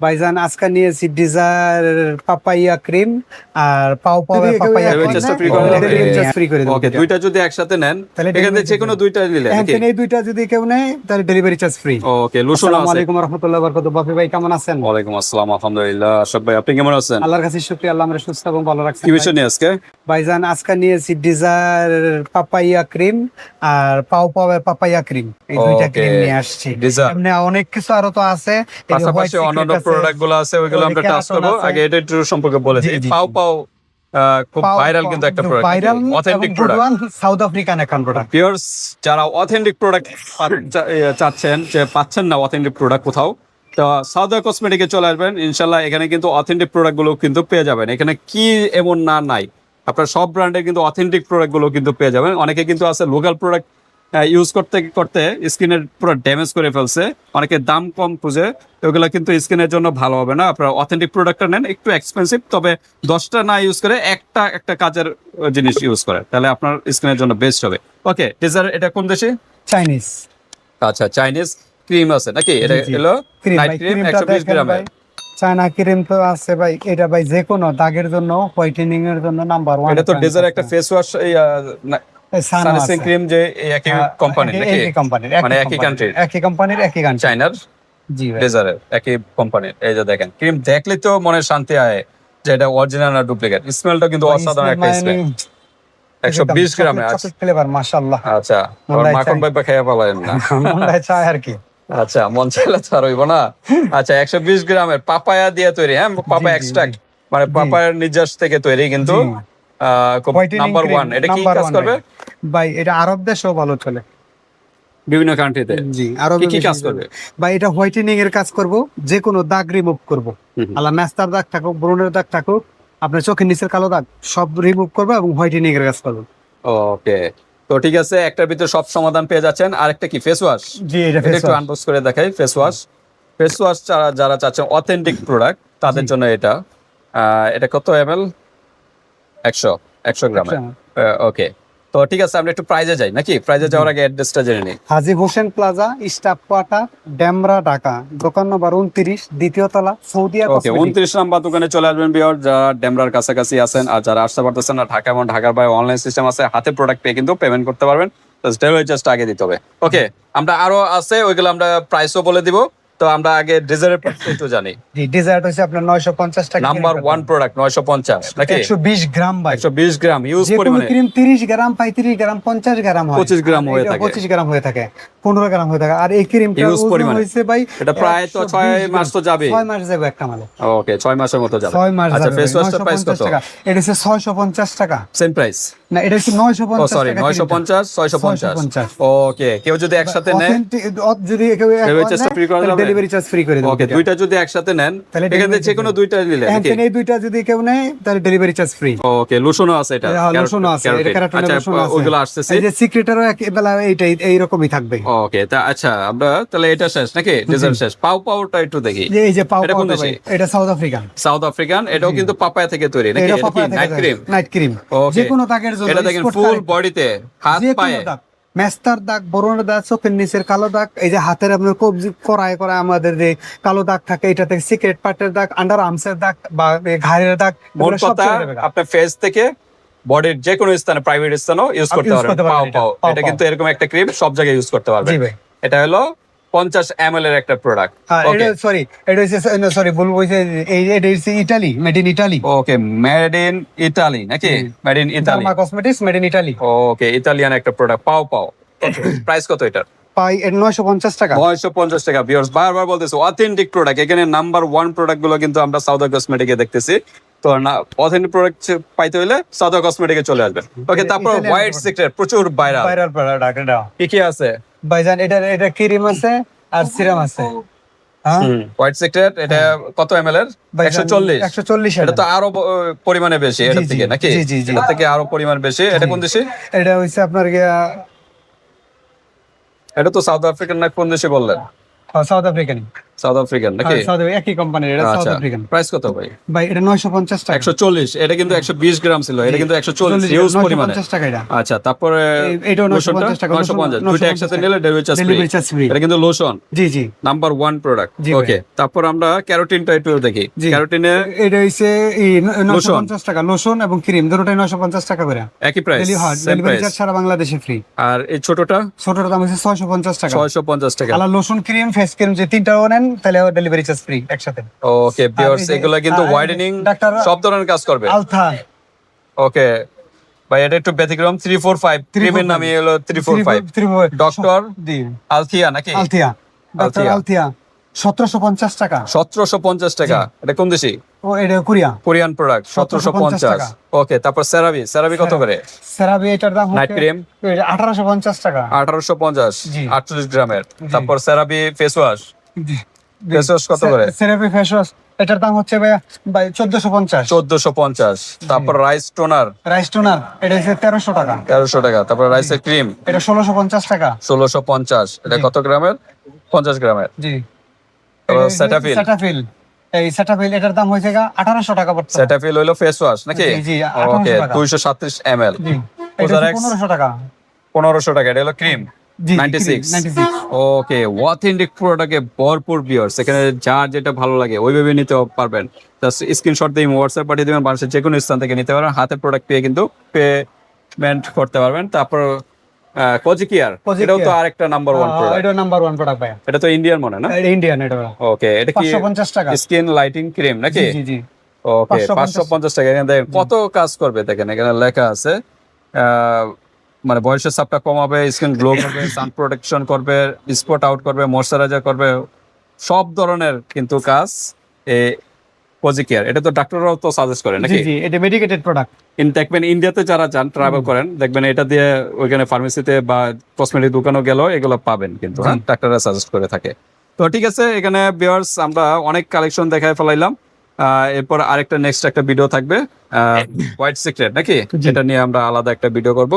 ভাইজান আজকে নিয়েছি ডিজার পাপাইয়া ক্রিম আর পাও পাও পাপাইয়া free ও, করে দেবো ওকে দুইটা যদি একসাথে নেন তাহলে এখানে যে কোনো দুইটা নিলে এখানে এই দুইটা যদি কেউ নেয় তাহলে ডেলিভারি চার্জ ফ্রি ওকে লুসুন আসসালামু আলাইকুম রহমতুল্লাহ বরকত বাপি ভাই কেমন আছেন? ওয়ালাইকুম আসসালাম আলহামদুলিল্লাহ। সব ভাই আপনি কেমন আছেন? আল্লাহর কাছে শুকরিয়া আল্লাহ আমরা সুস্থ এবং ভালো রাখছেন কি বিষয় নিয়ে আজকে? ভাইজান আজকে নিয়েছি ডিজার পাপাইয়া ক্রিম আর পাও পাও পাপাইয়া ক্রিম এই দুইটা ক্রিম নিয়ে আসছি। এমনি অনেক কিছু আরও তো আছে। পাশাপাশি অন্যান্য প্রোডাক্টগুলো আছে ওইগুলো আমরা টাচ করব। আগে এটা একটু সম্পর্কে বলেছি জি, জি, পাও পাও খুব ভাইরাল কিন্তু একটা product viral authentic product South African এখন প্রোডাক্ট পিওর্স যারা অথেন্টিক প্রোডাক্ট চাচ্ছেন যে পাচ্ছেন না অথেন্টিক প্রোডাক্ট কোথাও তো সাউদার কসমেটিকে চলে আসবেন। ইনশাল্লাহ এখানে কিন্তু অথেন্টিক প্রোডাক্টগুলো কিন্তু পেয়ে যাবেন। এখানে কি এমন না নাই। আপনার সব ব্র্যান্ডের কিন্তু অথেন্টিক প্রোডাক্টগুলো কিন্তু পেয়ে যাবেন। অনেকে কিন্তু আছে লোকাল প্রোডাক্ট ইউজ করতে করতে স্কিনের পুরো ড্যামেজ করে ফেলছে। অনেকে দাম কম খুঁজে। ওগুলো কিন্তু স্কিনের জন্য ভালো হবে না। আপনার অথেন্টিক প্রোডাক্টটা নেন একটু এক্সপেন্সিভ তবে দশটা না ইউজ করে একটা একটা কাজের জিনিস ইউজ করে তাহলে আপনার স্কিনের জন্য বেস্ট হবে। ওকে ডিজার এটা কোন দেশে? চাইনিজ আচ্ছা চাইনিজ ক্রিম আছে। নাকি? এটা। হলো নাইট ক্রিম একশো বিশ গ্রামের। চায়না ক্রিম তো আছে ভাই এটা ভাই যে কোনো দাগের জন্য হোয়াইটেনিং এর জন্য নাম্বার ওয়ান এটা তো ডিজার একটা ফেস ওয়াশ সানস্ক্রিন ক্রিম যে একই কোম্পানি নাকি? হ্যাঁ, একই কোম্পানির মানে একই country-র? একই কোম্পানির একই কান্ট্রি চাইনার জি ভাই। ডেজারের একই কোম্পানির এই যে দেখেন ক্রিম দেখলে তো মনে শান্তি আয় যে এটা অরিজিনাল না ডুপ্লিকেট স্মেলটা কিন্তু অসাধারণ একটা স্মেল একশো বিশ গ্রামে আছে ফ্লেভার মাশাআল্লাহ। আচ্ছা মাখন। ভাই খেয়ে পালায়েন না। মনে চায় আর কি। আচ্ছা মন চাইলে তো আর হইব না। আচ্ছা একশো বিশ গ্রামের পাপায়া দিয়ে তৈরি হ্যাঁ? পাপায়া জি, এক্সট্রাক্ট মানে পাপায়ার নির্যাস থেকে তৈরি কিন্তু। নাম্বার ওয়ান এটা কি কাজ করবে? ভাই। এটা আরব দেশেও ভালো চলে। বিভিন্ন কান্ট্রিতে জি আরব কি কি কাজ করবে? ভাই এটা হোয়াইটেনিং এর কাজ করব যে কোনো দাগ রিমুভ করব। আল্লাহ ম্যাস্তার দাগ থাকুক ব্রণের দাগ থাকুক আপনার চোখের নিচের কালো দাগ সব রিমুভ করবে এবং হোয়াইটেনিং এর কাজ করব। ওকে তো ঠিক আছে একটার ভিতরে সব সমাধান পেয়ে যাচ্ছেন। আরেকটা কি ফেস ওয়াশ জি এটা একটু আনবক্স করে দেখাই ফেস ওয়াশ ফেস ওয়াশ যারা যারা চাচ্ছেন অথেন্টিক প্রোডাক্ট তাদের জন্য এটা। আহ, এটা কত এমএল একশো একশো গ্রাম ওকে তো ঠিক আছে আমরা একটু প্রাইজে যাই নাকি? প্রাইজে যাওয়ার আগে অ্যাড্রেসটা জেনে নিই। Haji Hossain plaza staff quarter Demra Dhaka. দোকান নম্বর উনত্রিশ দ্বিতীয় তলা সৌদিয়া ওকে। উনত্রিশ নাম্বার দোকানে চলে আসবেন বিয়র যারা ডেমরার কাছাকাছি আছেন আর যারা আসতে পারতেছেন না ঢাকা এবং ঢাকার বাইরে অনলাইন সিস্টেম আছে হাতে প্রোডাক্ট পেয়ে কিন্তু পেমেন্ট করতে পারবেন। চার্জটা আগে দিতে হবে। ওকে আমরা আরও আছে ওইগুলো আমরা প্রাইসও বলে দিব। তো আমরা আগে একটু জানি। জি হচ্ছে আপনার নয়শো পঞ্চাশ টাকা নাম্বার ওয়ান প্রোডাক্ট নয়শো পঞ্চাশ নাকি? একশো বিশ গ্রাম ভাই। একশো বিশ গ্রাম ইউজ যে ক্রিম তিরিশ গ্রাম পঁয়ত্রিশ গ্রাম পঞ্চাশ গ্রাম হয়। 25 গ্রাম হয়ে থাকে। পঁচিশ গ্রাম হয়ে থাকে পনেরো গ্রাম হয়ে থাকে। আর এই ক্রিমটা পরিমাণে। হয়েছে ভাই এটা প্রায় তো 120 ছয় মাস তো যাবে ছয় মাস যাবে একটা মালে। ওকে ছয় মাসের মতো যাবে। ছয় মাস আচ্ছা ফেস ওয়াশটার প্রাইস কত? এটা হচ্ছে ছয়শো পঞ্চাশ টাকা। সেম প্রাইস না এটা হচ্ছে নয়শো ও সরি নয়শো পঞ্চাশ ছয়শো পঞ্চাশ। 650 ওকে কেউ যদি একসাথে নেয় যদি কেউ করে? ডেলিভারি চার্জ ফ্রি করে দেবে ওকে দুইটা যদি একসাথে নেন তাহলে এখানে delivery যে কোনো দুইটা নিলে নাকি? এই দুইটা যদি কেউ নেয় তাহলে ডেলিভারি চার্জ ফ্রি ওকে লোশনও আছে এটা লোশনও আছে এটা ক্যারাটিন আচ্ছা লোশন আছে। ওইগুলো আসতেছে? এই যে সিক্রেটারও এক বেলা এইটাই এইরকমই থাকবে। ওকে তা আচ্ছা আমরা তাহলে এটা শেষ নাকি? ডিজার্ট শেষ। পাও পাওটা একটু দেখি। এই যে পাও? ভাই, এটা সাউথ আফ্রিকান সাউথ আফ্রিকান এটাও কিন্তু পাপায়া থেকে তৈরি নাকি? নাইট ক্রিম নাইট ক্রিম যে কোনো দাগের জন্য এটা দেখেন ফুল বডিতে হাত পায়ে। মেস্তার দাগ বরণের দাগ চোখের নিচের কালো দাগ এই যে হাতের আপনার কবজি করায় করায় আমাদের যে কালো দাগ থাকে এটা থেকে সিক্রেট পার্টের দাগ আন্ডার আর্মসের দাগ বা ঘাড়ের দাগ। আপনার ফেস থেকে বডির যে কোনো স্থানে প্রাইভেট স্থানেও ইউজ করতে পারবেন। পাও পাও এটা। কিন্তু এরকম একটা ক্রিম সব জায়গায় ইউজ করতে পারবেন। এটা হলো পঞ্চাশ এম এর একটা প্রোডাক্ট এটা সরি এটা হচ্ছে সরি বলব হচ্ছে এই এটা হচ্ছে Italy made in Italy okay made in Italy নাকি? Made in Derma Cosmetics made in Italy okay Italian একটা প্রোডাক্ট পাও পাও। প্রাইস কত এটার? পাই নয়শো পঞ্চাশ টাকা। নয়শো পঞ্চাশ টাকা বারবার বলতেছে অথেন্টিক প্রোডাক্ট এখানে নাম্বার ওয়ান প্রোডাক্টগুলো কিন্তু আমরা সাউদার কসমেটিকে দেখতেছি। তো না অথেন্টিক প্রোডাক্ট পাইতে হলে সাউদার কসমেটিকে চলে আসবেন। ওকে তারপর হোয়াইট. সিক্রেট প্রচুর ভাইরাল ভাইরাল প্রোডাক্ট এটা। কি কি আছে? ভাইজান এটা এটা ক্রিম আছে আর সিরাম আছে। হ্যাঁ? হোয়াইট সেক্টর এটা কত এম এর? একশো চল্লিশ। একশো চল্লিশ এটা তো আরও পরিমাণে বেশি এটা থেকে নাকি? জি, জি, জি। এটা থেকে আরও পরিমাণ বেশি। এটা কোন দেশে? এটা হচ্ছে আপনার গিয়া এটা তো সাউথ আফ্রিকান না কোন দেশে বললেন? সাউথ আফ্রিকান সাউথ আফ্রিকান নাকি? একই কোম্পানির এটা সাউথ আফ্রিকান প্রাইস কত ভাই? ভাই এটা নয়শো পঞ্চাশ টাকা। একশো চল্লিশ এটা কিন্তু একশো বিশ গ্রাম ছিল এটা কিন্তু একশো চল্লিশ হিউজ পরিমাণে পঞ্চাশ টাকা এটা। আচ্ছা তারপরে এটাও 950 টাকা, 950 দুইটা একসাথে নিলে ডেলিভারি চার্জ ফ্রি এটা কিন্তু লোশন জি জি। নাম্বার ওয়ান প্রোডাক্ট ওকে তারপর আমরা ক্যারোটিনটা একটু দেখি। ক্যারোটিনে এটা হইছে এই নয়শো লোশন। পঞ্চাশ টাকা লোশন এবং ক্রিম দুটোটাই নয়শো পঞ্চাশ টাকা করে। একই প্রাইস ডেলিভারি চার্জ সারা বাংলাদেশে ফ্রি আর এই ছোটটা? ছোটটার দাম হচ্ছে ছয়শো পঞ্চাশ টাকা। ছয়শো পঞ্চাশ টাকা। আলা লোশন ক্রিম ফেস ক্রিম যে তিনটাও নেন তাহলে ডেলিভারি চার্জ ফ্রি একসাথে। ওকে ভিউয়ার্স এগুলো কিন্তু হোয়াইটেনিং সব ধরনের কাজ করবে। আলথা ওকে ভাই এটা একটু ব্যতিক্রম থ্রি ফোর ফাইভ ক্রিমের নামে হলো three four five doctor Althea নাকি? Althea doctor Althea. আলথিয়া সতেরোশো পঞ্চাশ টাকা। সতেরোশো পঞ্চাশ টাকা। এটা কোন দেশি? ও এটা কোরিয়া। কোরিয়ান প্রোডাক্ট সতেরোশো পঞ্চাশ ওকে তারপর সেরাবি সেরাবি কত করে? সেরাবি এটার দাম নাইট ক্রিম আঠারোশো পঞ্চাশ টাকা। আঠারোশো পঞ্চাশ আটচল্লিশ গ্রামের। তারপর সেরাবি ফেস ওয়াশ জি। ফেস ওয়াশ কত করে? সেরাপি ফেস এটার দাম হচ্ছে ভাই ভাই চোদ্দশো পঞ্চাশ। চোদ্দশো পঞ্চাশ। তারপর রাইস টোনার রাইস টোনার এটা হচ্ছে তেরোশো টাকা। তেরোশো টাকা। তারপর রাইসের ক্রিম এটা ষোলোশো পঞ্চাশ টাকা। ষোলোশো পঞ্চাশ। এটা কত গ্রামের? পঞ্চাশ গ্রামের। জি। সেটাফিল সেটাফিল এই সেটাফিল এটার দাম হয়েছে আঠারোশো টাকা পড়ছে সেটাফিল হইল ফেস ওয়াশ নাকি? জি, জি, 1800 ওকে দুইশো সাতত্রিশ এম এল? পনেরোশো টাকা। পনেরোশো টাকা এটা হলো cream ninety six ninety six okay authentic প্রোডাক্টে ভরপুর বিয়ার্স এখানে যার যেটা ভালো লাগে ওইভাবে নিতে পারবেন। স্ক্রিনশট দিয়ে হোয়াটসঅ্যাপ পাঠিয়ে দেবেন বাংলাদেশের যে কোনো স্থান থেকে নিতে পারবেন। হাতে প্রোডাক্ট পেয়ে কিন্তু পেমেন্ট করতে পারবেন। তারপর কজিকিয়ার। এটাও তো আরেকটা নাম্বার ওয়ান প্রোডাক্ট এটা নাম্বার ওয়ান প্রোডাক্ট ভাই এটা তো ইন্ডিয়ান মনে না? ইন্ডিয়ান এটা ওকে এটা কি পাঁচশো পঞ্চাশ টাকা। স্কিন লাইটিং ক্রিম নাকি? জি জি ওকে 550 পাঁচশো পঞ্চাশ। টাকা। এখানে দেখেন কত কাজ করবে দেখেন এখানে লেখা আছে। মানে বয়সের চাপটা কমাবে স্কিন গ্লো করবে সান প্রোটেকশন করবে স্পট আউট করবে ময়শ্চারাইজার করবে সব ধরনের কিন্তু কাজ পজিকেয়ার এটা তো ডাক্তাররাও তো সাজেস্ট করে নাকি? জি এটা মেডিকেটেড প্রোডাক্ট ইন দেখবেন ইন্ডিয়াতে যারা যান ট্রাভেল করেন দেখবেন এটা দিয়ে ওইখানে ফার্মেসিতে বা কসমেটিক দোকানও গেল এগুলো পাবেন কিন্তু হ্যাঁ ডাক্তাররা সাজেস্ট করে থাকে। তো ঠিক আছে এখানে বিয়ার্স আমরা অনেক কালেকশন দেখায় ফেলাইলাম। এরপর আরেকটা নেক্সট একটা ভিডিও থাকবে হোয়াইট সিক্রেট নাকি? যেটা নিয়ে আমরা আলাদা একটা ভিডিও করব।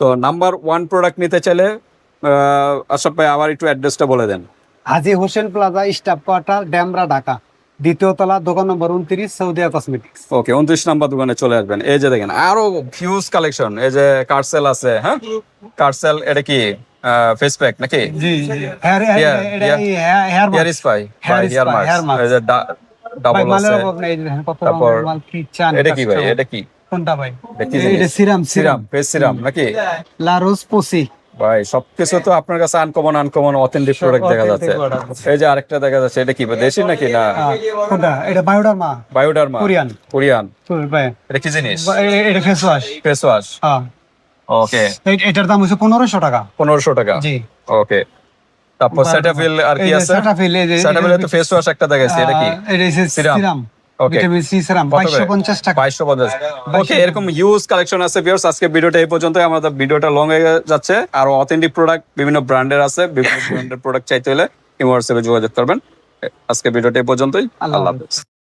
তো নাম্বার ওয়ান প্রোডাক্ট নিতে চাইলে আশরাফ ভাই আবার একটু অ্যাড্রেসটা বলে দেন। Haji Hossain plaza staff quarter Demra Dhaka. দ্বিতীয় তলা দোকান নম্বর উনত্রিশ সৌদিয়া কসমেটিক্স। ওকে উনত্রিশ নাম্বার দোকানে চলে আসবেন। এই যে দেখেন আরও হিউজ কালেকশন এই যে কার্সেল আছে হ্যাঁ? কার্সেল এটা কি ফেস প্যাক নাকি? জি hair hair hair spa hair mask এই যে ডাবল আছে। তারপর এটা কি ভাই এটা কি? কোনটা ভাই? এটা সিরাম সিরাম। ফেস সিরাম নাকি? লা রোজ পোসি। ভাই সবকিছু তো আপনার কাছে আনকমন আনকমন অথেন্টিক প্রোডাক্ট দেখা যাচ্ছে। এই যে আরেকটা দেখা যাচ্ছে এটা কি দেশি নাকি? না। কোনটা? এটা বায়োডার্মা? বায়োডার্মা। কোরিয়ান। কোরিয়ান। এটা কি জিনিস? এটা ফেস ওয়াশ ফেস ওয়াশ হ্যাঁ। ওকে এটার দাম হচ্ছে পনেরোশো টাকা। পনেরোশো টাকা? জি। ওকে তারপর সেটাফিল আর কি আছে? সেটাফিল, এই যে- সেটাফিলে তো ফেস ওয়াশ একটা দেখাইছি এটা কি? এটা সিরাম। ভিটামিন সি সিরাম টাকা। ওকে এরকম ইউজ কালেকশন আছে ভিউয়ার্স আজকে ভিডিওটা এই পর্যন্ত আমাদের ভিডিওটা লং হয়ে যাচ্ছে। আর অথেন্টিক প্রোডাক্ট বিভিন্ন ব্র্যান্ডের আছে বিভিন্ন ব্র্যান্ডের প্রোডাক্ট চাইতে হলে ইমোয়াটসঅ্যাপে যোগাযোগ করবেন। আজকে ভিডিওটা এই পর্যন্তই। আল্লাহ। হাফেজ।